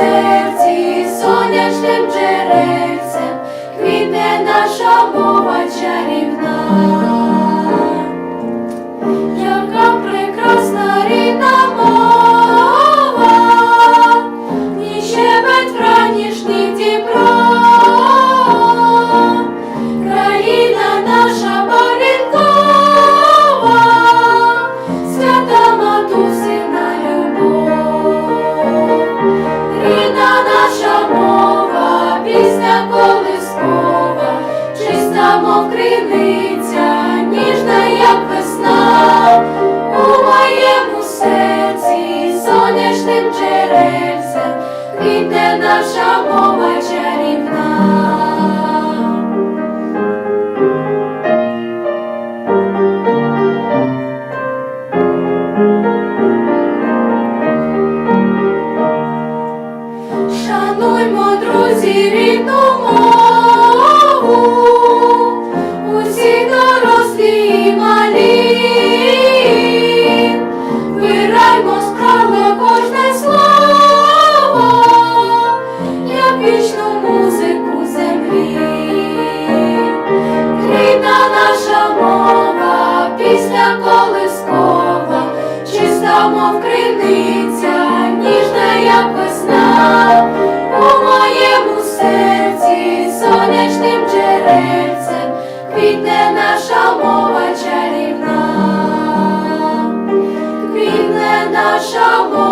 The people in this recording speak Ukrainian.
серці, сонячним джерельцем, квітне наша мова чарівна. Сонячним джерельцем, квітне наша мова чарівна. Шануймо, друзі, рідну чиста, мов ніжна, як у моєму серці сонячним джерельцем, квітне наша мова чарівна, квітне наша мова.